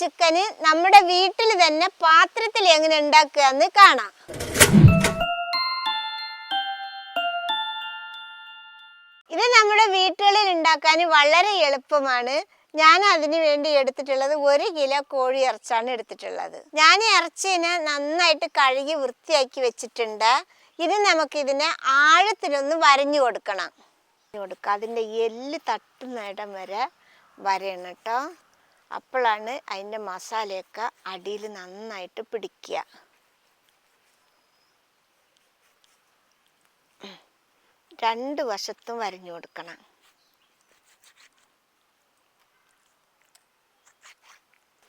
ചിക്കന് നമ്മുടെ വീട്ടിൽ തന്നെ പാത്രത്തിൽ എങ്ങനെ ഉണ്ടാക്കുക എന്ന് കാണാം. ഇത് നമ്മുടെ വീട്ടുകളിൽ ഉണ്ടാക്കാൻ വളരെ എളുപ്പമാണ്. ഞാൻ അതിന് വേണ്ടി എടുത്തിട്ടുള്ളത് ഒരു കിലോ കോഴി ഇറച്ചാണ് എടുത്തിട്ടുള്ളത്. ഞാൻ ഇറച്ചിനെ നന്നായിട്ട് കഴുകി വൃത്തിയാക്കി വെച്ചിട്ടുണ്ട്. ഇത് നമുക്ക് ഇതിനെ ആഴത്തിലൊന്ന് വരഞ്ഞു കൊടുക്കണം. കൊടുക്കുക. അതിന്റെ എല്ല് തട്ടുന്നിടം വരെ വരയണം കേട്ടോ. അപ്പോഴാണ് അതിന്റെ മസാലയൊക്കെ അടിയിൽ നന്നായിട്ട് പിടിക്കുക രണ്ട് വശത്തും വരഞ്ഞു കൊടുക്കണം.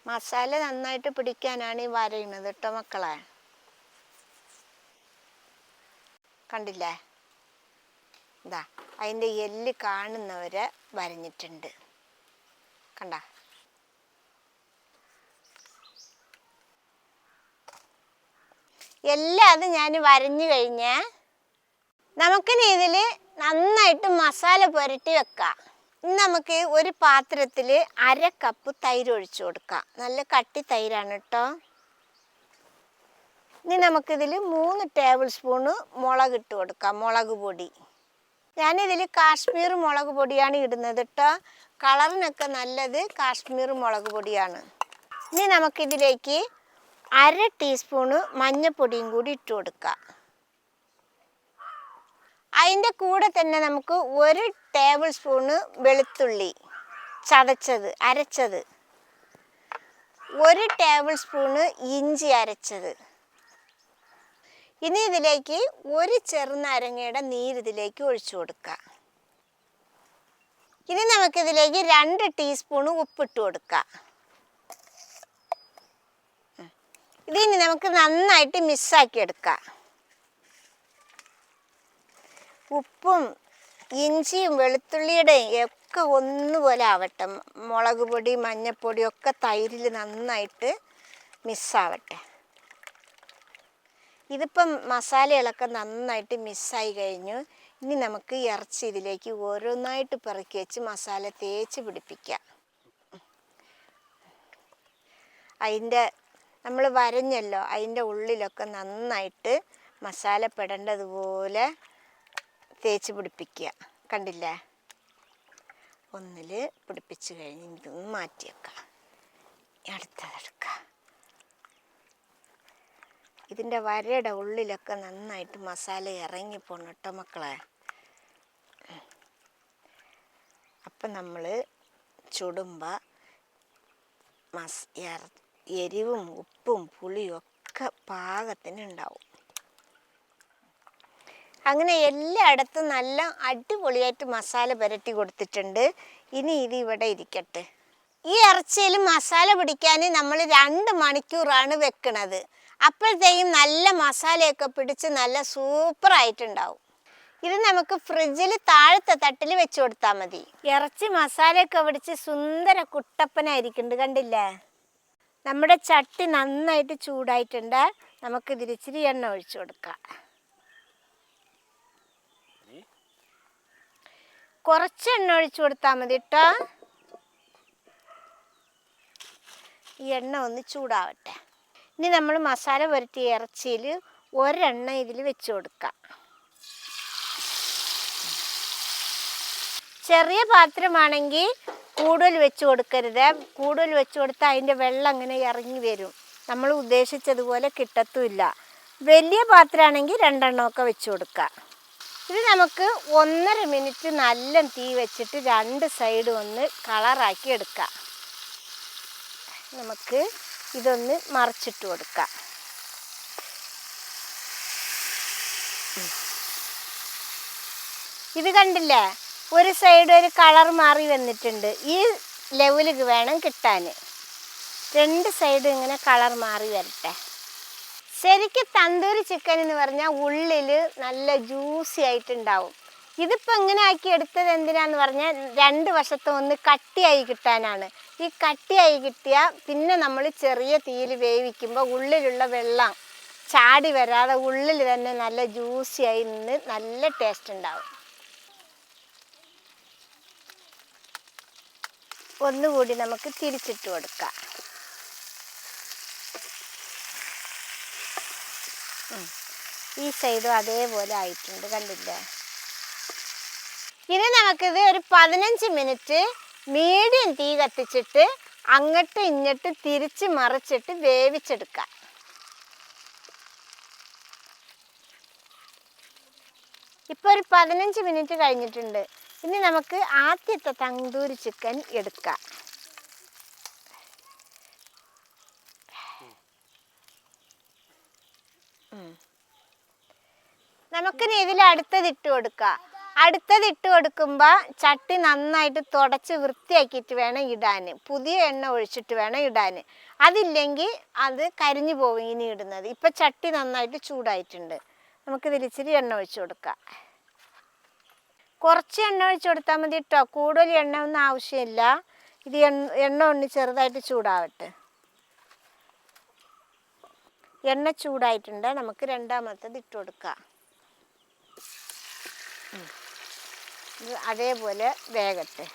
മസാല നന്നായിട്ട് പിടിക്കാനാണ് ഈ വരയുന്നത് കേട്ടോ മക്കളെ. കണ്ടില്ലേ? ഇതാ അതിന്റെ എല്ല് കാണുന്നവരെ വരഞ്ഞിട്ടുണ്ട്. കണ്ട? എല്ലാം അത് ഞാൻ വരഞ്ഞു കഴിഞ്ഞേ നമുക്കിനി ഇതിൽ നന്നായിട്ട് മസാല പുരട്ടി വെക്കാം. ഇനി നമുക്ക് ഒരു പാത്രത്തിൽ അര കപ്പ് തൈര് ഒഴിച്ചു കൊടുക്കാം. നല്ല കട്ടി തൈരാണ് കേട്ടോ ഇനി നമുക്കിതിൽ മൂന്ന് ടേബിൾ സ്പൂണ് മുളക് ഇട്ട് കൊടുക്കാം മുളക് പൊടി. ഞാനിതിൽ കാശ്മീർ മുളക് പൊടിയാണ് ഇടുന്നത് കേട്ടോ കളറിനൊക്കെ നല്ലത് കാശ്മീർ മുളക് പൊടിയാണ്. ഇനി നമുക്കിതിലേക്ക് അര ടീസ്പൂണ് മഞ്ഞൾപ്പൊടിയും കൂടി ഇട്ട് കൊടുക്കുക. അതിന്റെ കൂടെ തന്നെ നമുക്ക് ഒരു ടേബിൾ സ്പൂണ് വെളുത്തുള്ളി ചതച്ചത് അരച്ചത്. ഒരു ടേബിൾ സ്പൂണ് ഇഞ്ചി അരച്ചത്. ഇനി ഇതിലേക്ക് ഒരു ചെറുനാരങ്ങയുടെ നീര് ഇതിലേക്ക് ഒഴിച്ചു കൊടുക്കുക. ഇനി നമുക്കിതിലേക്ക് രണ്ട് ടീസ്പൂണ് ഉപ്പിട്ട് കൊടുക്കാം ഇതിനി നമുക്ക് നന്നായിട്ട് മിസ്സാക്കി എടുക്കാം. ഉപ്പും ഇഞ്ചിയും വെളുത്തുള്ളിയുടെയും ഒക്കെ ഒന്നുപോലെ ആവട്ടെ. മുളക് പൊടി മഞ്ഞൾപ്പൊടി ഒക്കെ തൈരിൽ നന്നായിട്ട് മിസ്സാവട്ടെ. ഇതിപ്പം മസാലകളൊക്കെ നന്നായിട്ട് മിസ്സായി കഴിഞ്ഞു. ഇനി നമുക്ക് ഇറച്ചി ഇതിലേക്ക് ഓരോന്നായിട്ട് പെറുക്കി വെച്ച് മസാല തേച്ച് പിടിപ്പിക്കാം. അതിന്റെ നമ്മൾ വരഞ്ഞല്ലോ അതിന്റെ ഉള്ളിലൊക്കെ നന്നായിട്ട് മസാല പെടേണ്ടതുപോലെ തേച്ച് പിടിപ്പിക്കുക കണ്ടില്ലേ? ഒന്നിൽ പിടിപ്പിച്ച് കഴിഞ്ഞ് ഇതൊന്ന് മാറ്റി വെക്കാം. ഇനി അടുത്തതെടുക്കാം ഇതിന്റെ വരയുടെ ഉള്ളിലൊക്കെ നന്നായിട്ട് മസാല ഇറങ്ങി പോണം കേട്ടോ മക്കളെ. അപ്പം നമ്മൾ ചുടുമ്പ മസ് എരിവും ഉപ്പും പുളിയും ഒക്കെ പാകത്തിന് ഉണ്ടാവും. അങ്ങനെ എല്ലായിടത്തും നല്ല അടിപൊളിയായിട്ട് മസാല പുരട്ടി കൊടുത്തിട്ടുണ്ട്. ഇനി ഇത് ഇവിടെ ഇരിക്കട്ടെ. ഈ ഇറച്ചിയിൽ മസാല പിടിക്കാൻ നമ്മൾ രണ്ട് മണിക്കൂറാണ് വെക്കണത്. അപ്പോഴത്തേക്കും നല്ല മസാലയൊക്കെ പിടിച്ച് നല്ല സൂപ്പറായിട്ടുണ്ടാവും. ഇത് നമുക്ക് ഫ്രിഡ്ജിൽ താഴത്തെ തട്ടിൽ വെച്ച് കൊടുത്താൽ മതി. ഇറച്ചി മസാലയൊക്കെ പിടിച്ച് സുന്ദര കുട്ടപ്പനായിരിക്കുന്നുണ്ട് കണ്ടില്ലേ? നമ്മുടെ ചട്ടി നന്നായിട്ട് ചൂടായിട്ടുണ്ട്. നമുക്ക് ഇതിരിച്ചിരി എണ്ണ ഒഴിച്ചു കൊടുക്കാം. കുറച്ച് എണ്ണ ഒഴിച്ചു കൊടുത്താൽ മതി കേട്ടോ. ഈ എണ്ണ ഒന്ന് ചൂടാവട്ടെ. ഇനി നമ്മൾ മസാല പുരട്ടിയ ഇറച്ചിയിൽ ഒരെണ്ണ ഇതിൽ വെച്ച് കൊടുക്കാം. ചെറിയ പാത്രമാണെങ്കിൽ കൂടുതൽ വെച്ച് കൊടുക്കരുത്. കൂടുതൽ വെച്ച് കൊടുത്താൽ അതിന്റെ വെള്ളം അങ്ങനെ ഇറങ്ങി വരും. നമ്മൾ ഉദ്ദേശിച്ചതുപോലെ കിട്ടത്തുമില്ല. വലിയ പാത്രമാണെങ്കിൽ രണ്ടെണ്ണമൊക്കെ വെച്ച് കൊടുക്കുക. ഇത് നമുക്ക് ഒന്നര മിനിറ്റ് നല്ല തീ വെച്ചിട്ട് രണ്ട് സൈഡും ഒന്ന് കളറാക്കി എടുക്കാം നമുക്ക് ഇതൊന്ന് മറിച്ചിട്ട് കൊടുക്കാം. ഇത് കണ്ടില്ലേ? ഒരു സൈഡ് ഒരു കളർ മാറി വന്നിട്ടുണ്ട്. ഈ ലെവലിൽ വേണം കിട്ടാൻ. രണ്ട് സൈഡും ഇങ്ങനെ കളർ മാറി വരട്ടെ. ശരിക്കും തന്തൂരി ചിക്കൻ എന്ന് പറഞ്ഞാൽ ഉള്ളിൽ നല്ല ജ്യൂസി ആയിട്ടുണ്ടാവും. ഇതിപ്പോൾ ഇങ്ങനെ ആക്കി എടുത്തത് എന്തിനാന്ന് പറഞ്ഞാൽ രണ്ട് വശത്തും ഒന്ന് കട്ടിയായി കിട്ടാനാണ്. ഈ കട്ടിയായി കിട്ടിയാൽ പിന്നെ നമ്മൾ ചെറിയ തീയിൽ വേവിക്കുമ്പോൾ ഉള്ളിലുള്ള വെള്ളം ചാടി വരാതെ ഉള്ളിൽ തന്നെ നല്ല ജ്യൂസിയായി നിന്ന് നല്ല ടേസ്റ്റ് ഉണ്ടാവും. ഒന്നുകൂടി നമുക്ക് തിരിച്ചിട്ട് കൊടുക്കാം. ഈ സൈഡും അതേപോലെ ആയിട്ടുണ്ട് കണ്ടില്ലേ? ഇനി നമുക്കിത് ഒരു പതിനഞ്ച് മിനിറ്റ് മീഡിയം തീ കത്തിച്ചിട്ട് അങ്ങോട്ട് ഇങ്ങോട്ട് തിരിച്ച് മറിച്ചിട്ട് വേവിച്ചെടുക്കാം. ഇപ്പൊ ഒരു പതിനഞ്ച് മിനിറ്റ് കഴിഞ്ഞിട്ടുണ്ട്. ഇനി നമുക്ക് ആദ്യത്തെ തന്തൂരി ചിക്കൻ എടുക്കാം. നമുക്കിനി ഇതിൽ അടുത്തത് ഇട്ട് കൊടുക്കാം. അടുത്തത് ഇട്ട് കൊടുക്കുമ്പോൾ ചട്ടി നന്നായിട്ട് തുടച്ച് വൃത്തിയാക്കിയിട്ട് വേണം ഇടാൻ. പുതിയ എണ്ണ ഒഴിച്ചിട്ട് വേണം ഇടാൻ. അതില്ലെങ്കിൽ അത് കരിഞ്ഞു പോകും ഇനി ഇടുന്നത്. ഇപ്പം ചട്ടി നന്നായിട്ട് ചൂടായിട്ടുണ്ട്. നമുക്കിതിൽ ഇച്ചിരി എണ്ണ ഒഴിച്ചു കൊടുക്കാം. കുറച്ച് എണ്ണ ഒഴിച്ചു കൊടുത്താൽ മതി കേട്ടോ കൂടുതൽ എണ്ണ ഒന്നും ആവശ്യമില്ല. ഇത് എണ്ണ ഒന്ന് ചെറുതായിട്ട് ചൂടാവട്ടെ. എണ്ണ ചൂടായിട്ടുണ്ട്. നമുക്ക് രണ്ടാമത്തത് ഇട്ട് കൊടുക്കാം. അതേപോലെ വേഗട്ടെ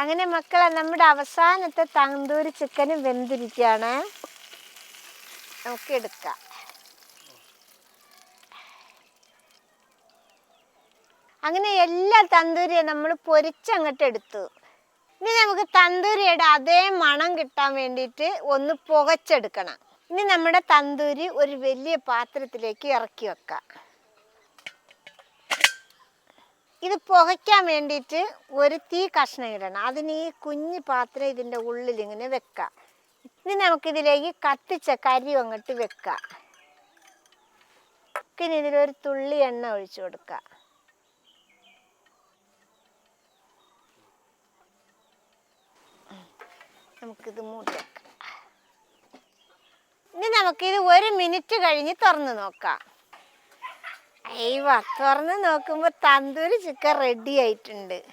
അങ്ങനെ മക്കളെ നമ്മുടെ അവസാനത്തെ തന്തൂരി ചിക്കനും വെന്തിരിക്കുകയാണ്. നമുക്ക് എടുക്കാം. അങ്ങനെ എല്ലാ തന്തൂരിയും നമ്മൾ പൊരിച്ചങ്ങോട്ട് എടുത്തു. ഇനി നമുക്ക് തന്തൂരിയുടെ അതേ മണം കിട്ടാൻ വേണ്ടിയിട്ട് ഒന്ന് പുകച്ചെടുക്കണം. ഇനി നമ്മുടെ തന്തൂരി ഒരു വലിയ പാത്രത്തിലേക്ക് ഇറക്കി വെക്കാം. ഇത് പുകയ്ക്കാൻ വേണ്ടിയിട്ട് ഒരു തീ കഷ്ണം ഇടണം. അതിന് ഈ കുഞ്ഞു പാത്രം ഇതിന്റെ ഉള്ളിൽ ഇങ്ങനെ വെക്കാം. ഇനി നമുക്കിതിലേക്ക് കത്തിച്ച കരി അങ്ങോട്ട് വെക്കാം. പിന്നെ ഇതിലൊരു തുള്ളി എണ്ണ ഒഴിച്ചു കൊടുക്കാം. നമുക്കിത് മൂടി ഇനി നമുക്കിത് ഒരു മിനിറ്റ് കഴിഞ്ഞ് തുറന്ന് നോക്കാം. അയ്യോ തുറന്ന് നോക്കുമ്പോൾ തന്തൂരി ചിക്കൻ റെഡി ആയിട്ടുണ്ട്.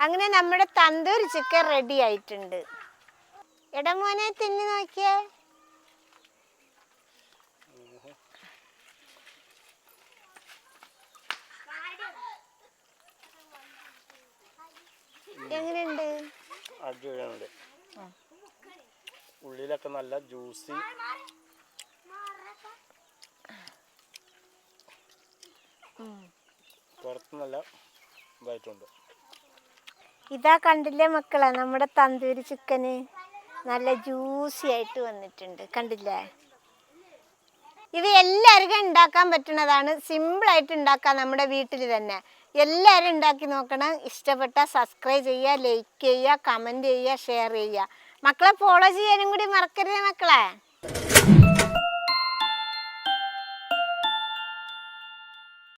അങ്ങനെ നമ്മുടെ തന്തൂരി ചിക്കൻ റെഡി ആയിട്ടുണ്ട്. ഇടമോനെ തിന്നു നോക്കിയേ. എങ്ങനെയുണ്ട്? അടിപൊളിയാണല്ലേ ഉള്ളിലൊക്കെ നല്ല ജ്യൂസി. പുറത്ത് നല്ല ഇതായിട്ടുണ്ട്. ഇതാ കണ്ടില്ലേ മക്കളെ നമ്മുടെ തന്തൂരി ചിക്കന് നല്ല ജ്യൂസി ആയിട്ട് വന്നിട്ടുണ്ട്. കണ്ടില്ലേ? ഇത് എല്ലാവർക്കും ഉണ്ടാക്കാൻ പറ്റുന്നതാണ്. സിമ്പിളായിട്ട് ഉണ്ടാക്കാം നമ്മുടെ വീട്ടിൽ തന്നെ. എല്ലാവരും ഉണ്ടാക്കി നോക്കണം. ഇഷ്ടപ്പെട്ട സബ്സ്ക്രൈബ് ചെയ്യുക ലൈക്ക് ചെയ്യുക കമന്റ് ചെയ്യുക ഷെയർ ചെയ്യുക. മക്കളെ ഫോളോ ചെയ്യാനും കൂടി മറക്കരുത് മക്കളെ.